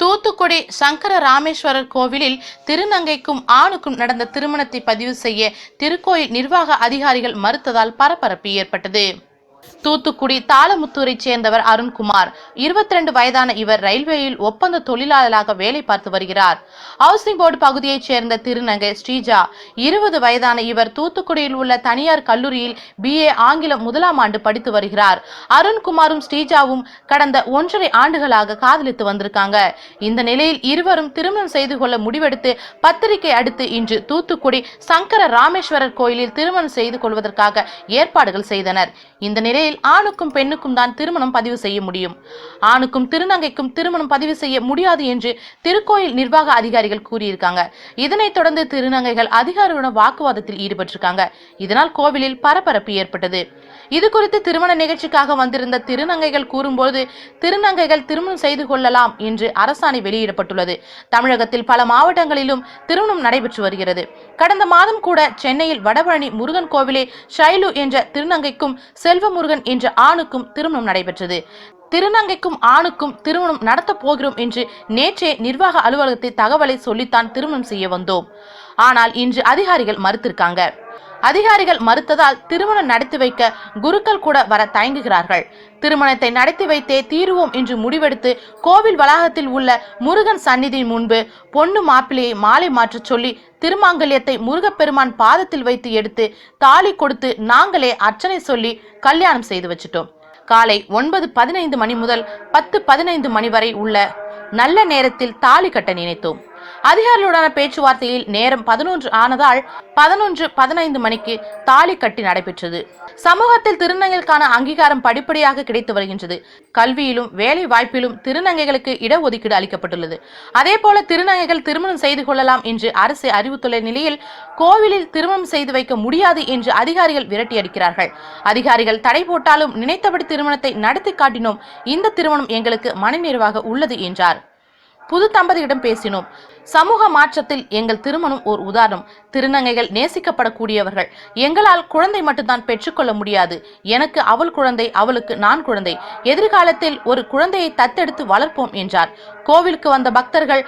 தூத்துக்குடி சங்கர ராமேஸ்வரர் கோவிலில் திருநங்கைக்கும் ஆணுக்கும் நடந்த திருமணத்தை பதிவு செய்ய திருக்கோயில் நிர்வாக அதிகாரிகள் மறுத்ததால் பரபரப்பு ஏற்பட்டது. தூத்துக்குடி தாளமுத்தூரை சேர்ந்தவர் அருண்குமார். 22 வயதான இவர் ரயில்வேயில் ஒப்பந்த தொழிலாளராக வேலை பார்த்து வருகிறார். ஹவுசிங் போர்டு பகுதியைச் சேர்ந்த திருநங்கை ஸ்ரீஜா. இருபது வயதான இவர் தூத்துக்குடியில் உள்ள தனியார் கல்லூரியில் பிஏ ஆங்கிலம் முதலாம் ஆண்டு படித்து வருகிறார். அருண்குமாரும் ஸ்ரீஜாவும் கடந்த ஒன்றரை ஆண்டுகளாக காதலித்து வந்திருக்காங்க. இந்த நிலையில் இருவரும் திருமணம் செய்து கொள்ள முடிவெடுத்து பத்திரிகை அடுத்து இன்று தூத்துக்குடி சங்கர ராமேஸ்வரர் கோயிலில் திருமணம் செய்து கொள்வதற்காக ஏற்பாடுகள் செய்தனர். இந்த நிலையில் ஆணுக்கும் பெண்ணுக்கும் தான் திருமணம் பதிவு செய்ய முடியும். ஆணுக்கும் திருநங்கைக்கும் திருமணம் பதிவு செய்ய முடியாது என்று திருக்கோயில் நிர்வாக அதிகாரிகள் கூறியிருக்காங்க. இதனைத் தொடர்ந்து திருநங்கைகள் அதிகாரிகளுடன் வாக்குவாதத்தில் ஈடுபட்டிருக்காங்க. இதனால் கோவிலில் பரபரப்பு ஏற்பட்டது. இது குறித்து திருமண நிகழ்ச்சிக்காக வந்திருந்த திருநங்கைகள் கூறும்போது திருநங்கைகள் திருமணம் செய்து கொள்ளலாம் என்று அரசாணை வெளியிடப்பட்டுள்ளது. தமிழகத்தில் பல மாவட்டங்களிலும் திருமணம் நடைபெற்று வருகிறது. கடந்த மாதம் கூட சென்னையில் வடபழனி முருகன் கோவிலே ஷைலு என்ற திருநங்கைக்கும் செல்வமுருகன் என்ற ஆணுக்கும் திருமணம் நடைபெற்றது. திருநங்கைக்கும் ஆணுக்கும் திருமணம் நடத்தப் போகிறோம் என்று நேற்றே நிர்வாக அலுவலகத்தை தகவலை சொல்லித்தான் திருமணம் செய்ய வந்தோம். ஆனால் இன்று அதிகாரிகள் மறுத்திருக்காங்க. அதிகாரிகள் மறுத்ததால் திருமணம் நடத்தி வைக்க குருக்கள் கூட வர தயங்குகிறார்கள். திருமணத்தை நடத்தி வைத்தே தீருவோம் என்று முடிவெடுத்து கோவில் வளாகத்தில் உள்ள முருகன் சந்நிதி முன்பு பொண்ணு மாப்பிள்ளையை மாலை மாற்றச் சொல்லி திருமாங்கல்யத்தை முருகப்பெருமான் பாதத்தில் வைத்து எடுத்து தாலி கொடுத்து நாங்களே அர்ச்சனை சொல்லி கல்யாணம் செய்து வச்சிட்டோம். காலை ஒன்பது பதினைந்து மணி முதல் பத்து பதினைந்து மணி வரை உள்ள நல்ல நேரத்தில் தாலி கட்ட நினைத்தோம். அதிகாரிகளுடனான பேச்சுவார்த்தையில் நேரம் பதினொன்று ஆனதால் பதினொன்று பதினைந்து மணிக்கு தாலி கட்டி நடைபெற்றது. சமூகத்தில் திருநங்கைகளுக்கான அங்கீகாரம் படிப்படியாக கிடைத்து வருகின்றது. கல்வியிலும் வேலை வாய்ப்பிலும் திருநங்கைகளுக்கு இடஒதுக்கீடு அளிக்கப்பட்டுள்ளது. அதே போல திருநங்கைகள் திருமணம் செய்து கொள்ளலாம் என்று அரசு அறிவித்துள்ள நிலையில் கோவிலில் திருமணம் செய்து வைக்க முடியாது என்று அதிகாரிகள் விரட்டி அடிக்கிறார்கள் அதிகாரிகள் தடை போட்டாலும் நினைத்தபடி திருமணத்தை நடத்தி காட்டினோம். இந்த திருமணம் எங்களுக்கு மனநிறைவாக உள்ளது என்றார். புது தம்பதியிடம் பேசினோம். சமூக மாற்றத்தில் எங்கள் திருமணம் ஓர் உதாரணம். திருநங்கைகள் நேசிக்கப்படக்கூடியவர்கள். எங்களால் குழந்தை மட்டும்தான் பெற்றுக்கொள்ள முடியாது. எனக்கு அவள் குழந்தை அவளுக்கு நான் குழந்தை. எதிர்காலத்தில் ஒரு குழந்தையை தத்தெடுத்து வளர்ப்போம் என்றார். கோவிலுக்கு வந்த பக்தர்கள்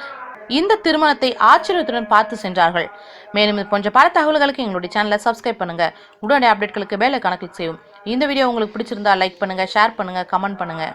இந்த திருமணத்தை ஆச்சரியத்துடன் பார்த்து சென்றார்கள். மேலும் இது போன்ற பல தகவல்களுக்கு எங்களுடைய சேனலை சப்ஸ்கிரைப் பண்ணுங்க. உடனடி அப்டேட்களுக்கு வேலை கணக்கில் செய்யும் இந்த வீடியோ உங்களுக்கு பிடிச்சிருந்தா லைக் பண்ணுங்க ஷேர் பண்ணுங்க கமெண்ட் பண்ணுங்க.